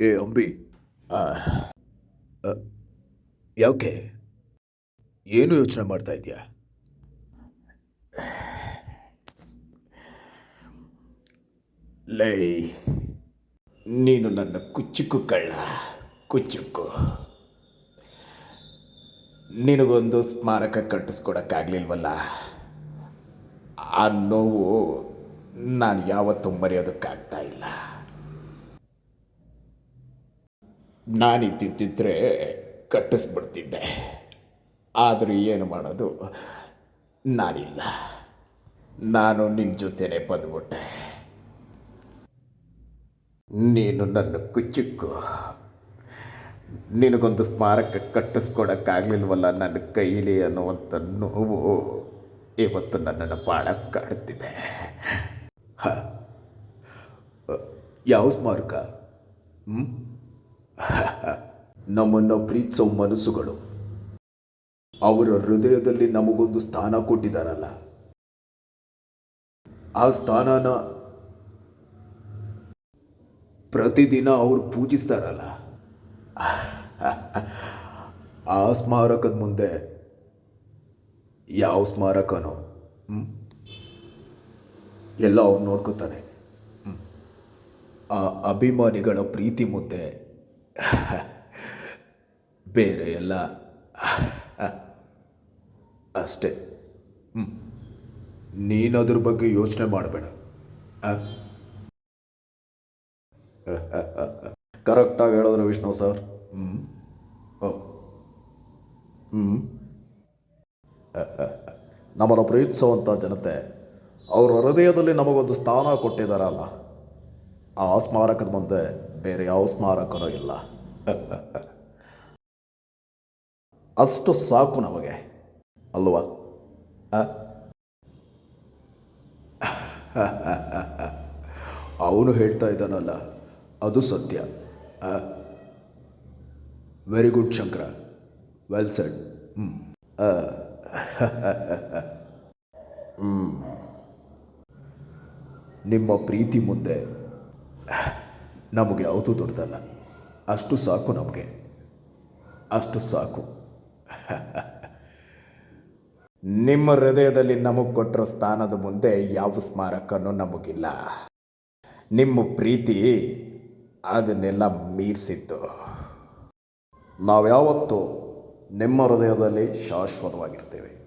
ಏ ಅಂಬಿ ಯಾಕೆ ಏನು ಯೋಚನೆ ಮಾಡ್ತಾ ಇದೆಯಾ ಲೈ ನೀನು ನನ್ನ ಕುಚ್ಚುಕು ಕಳ್ಳ ಕುಚ್ಚುಕು ನಿನಗೊಂದು ಸ್ಮಾರಕ ಕಟ್ಟಿಸ್ಕೊಡೋಕ್ಕಾಗಲಿಲ್ವಲ್ಲ ಆ ನೋವು ನಾನು ಯಾವತ್ತೂ ಮರೆಯೋದಕ್ಕಾಗ್ತಾ ಇಲ್ಲ ನಾನಿದ್ದಿದ್ದರೆ ಕಟ್ಟಿಸ್ಬಿಡ್ತಿದ್ದೆ. ಆದರೂ ಏನು ಮಾಡೋದು? ನಾನಿಲ್ಲ. ನಾನು ನಿನ್ನ ಜೊತೆನೆ ಬಂದ್ಬಿಟ್ಟೆ. ನೀನು ನನ್ನ ಕುಚ್ಚಿಕ್ಕು. ನಿನಗೊಂದು ಸ್ಮಾರಕ ಕಟ್ಟಿಸ್ಕೊಡೋಕ್ಕಾಗಲಿಲ್ವಲ್ಲ ನನ್ನ ಕೈಲಿ ಅನ್ನುವಂಥ ನೋವು ಇವತ್ತು ನನ್ನನ್ನು ಭಾಳ ಕಾಡ್ತಿದೆ. ಯಾವ ಸ್ಮಾರಕ? ಹ್ಮ್? ನಮ್ಮನ್ನು ಪ್ರೀತಿಸೋ ಮನಸ್ಸುಗಳು ಅವರ ಹೃದಯದಲ್ಲಿ ನಮಗೊಂದು ಸ್ಥಾನ ಕೊಟ್ಟಿದ್ದಾರಲ್ಲ ಆ ಸ್ಥಾನನ ಪ್ರತಿದಿನ ಅವರು ಪೂಜಿಸ್ತಾರಲ್ಲ ಆ ಸ್ಮಾರಕದ ಮುಂದೆ ಯಾವ ಸ್ಮಾರಕನೋ? ಎಲ್ಲ ಅವ್ರು ನೋಡ್ಕೋತಾನೆ. ಆ ಅಭಿಮಾನಿಗಳ ಪ್ರೀತಿ ಮುಂದೆ ಬೇರೆ ಎಲ್ಲ ಅಷ್ಟೇ. ಹ್ಞೂ ನೀನು ಅದ್ರ ಬಗ್ಗೆ ಯೋಚನೆ ಮಾಡಬೇಡ. ಕರೆಕ್ಟಾಗಿ ಹೇಳಿದ್ರೆ ವಿಷ್ಣು ಸರ್. ಹ್ಞೂ ಓ. ಹ್ಞೂ ನಮ್ಮನ್ನು ಪ್ರೀತಿಸುವಂಥ ಜನತೆ ಅವರ ಹೃದಯದಲ್ಲಿ ನಮಗೊಂದು ಸ್ಥಾನ ಕೊಟ್ಟಿದ್ದಾರಲ್ಲ ಆ ಸ್ಮಾರಕದ ಮುಂದೆ ಬೇರೆ ಯಾವ ಸ್ಮಾರಕನೂ ಇಲ್ಲ. ಅಷ್ಟು ಸಾಕು ನಮಗೆ, ಅಲ್ವಾ? ಅವನು ಹೇಳ್ತಾ ಇದ್ದಾನಲ್ಲ, ಅದು ಸತ್ಯ. Very good Shankara. Well said ಹ್ಞೂ ನಿಮ್ಮ ಪ್ರೀತಿ ಮುಂದೆ ನಮಗೆ ಯಾವುದು ದೊಡ್ಡದಲ್ಲ. ಅಷ್ಟು ಸಾಕು ನಮಗೆ. ಅಷ್ಟು ಸಾಕು. ನಿಮ್ಮ ಹೃದಯದಲ್ಲಿ ನಮಗೆ ಕೊಟ್ಟಿರೋ ಸ್ಥಾನದ ಮುಂದೆ ಯಾವ ಸ್ಮಾರಕನೂ ನಮಗಿಲ್ಲ. ನಿಮ್ಮ ಪ್ರೀತಿ ಅದನ್ನೆಲ್ಲ ಮೀರಿಸಿತ್ತು. ನಾವು ಯಾವತ್ತೂ ನಿಮ್ಮ ಹೃದಯದಲ್ಲಿ ಶಾಶ್ವತವಾಗಿರ್ತೇವೆ.